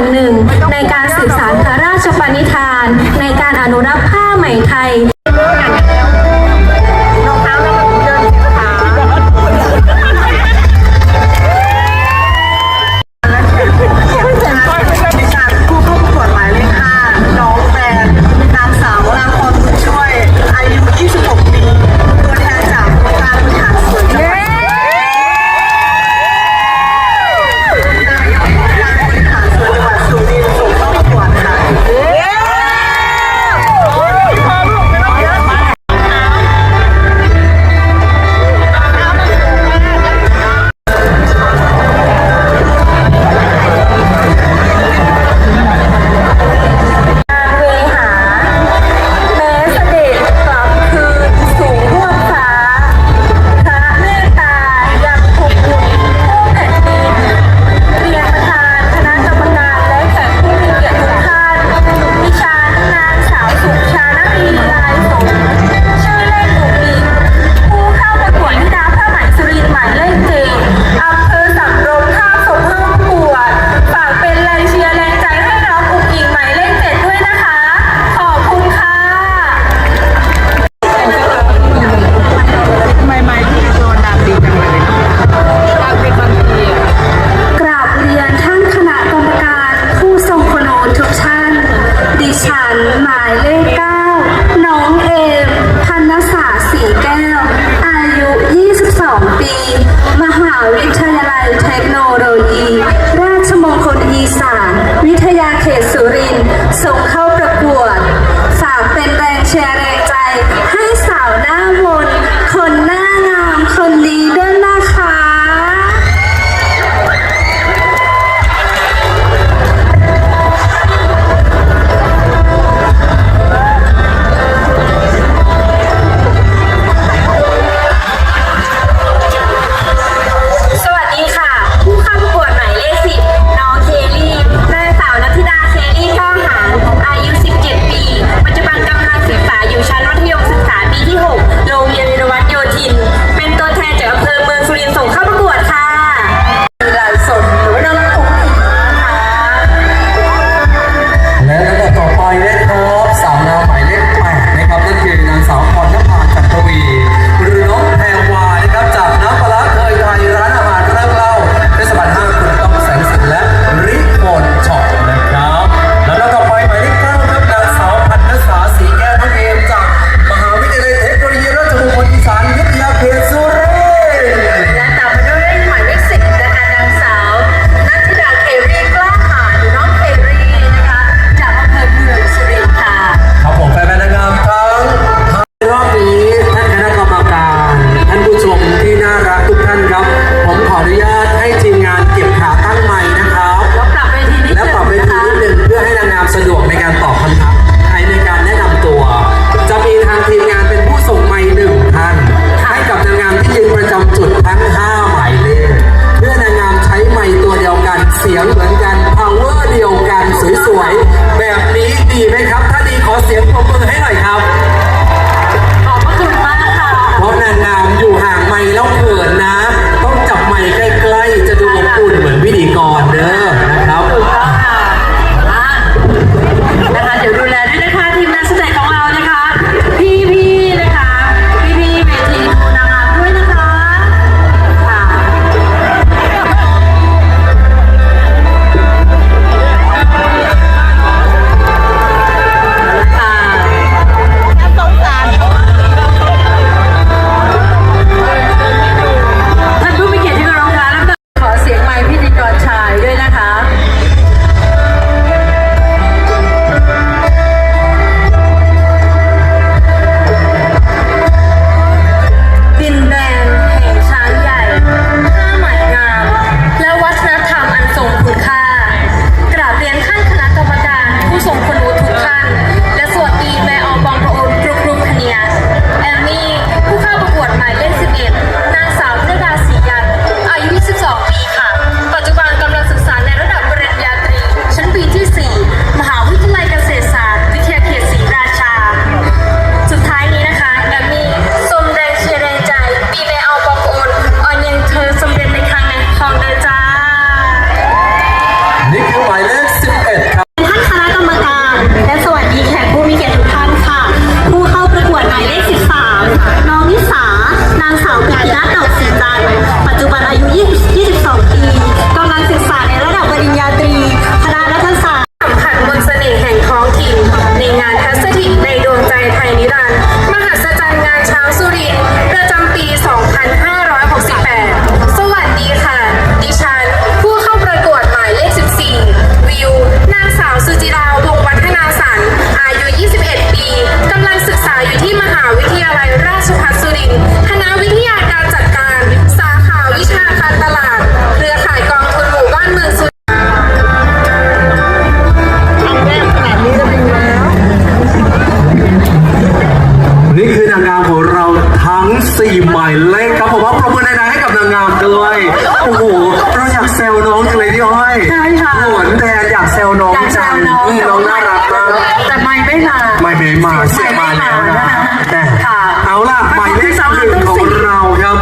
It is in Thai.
นหนึ่ง ในการสื่อสารพระราชปณิธาน ในการอนุรักษ์ผ้าไหมไทย ให้สาวหน้ามนคนหน้า มาแล้วนะค่ะ เอาล่ะหมายเลขหนึ่งของเราครับ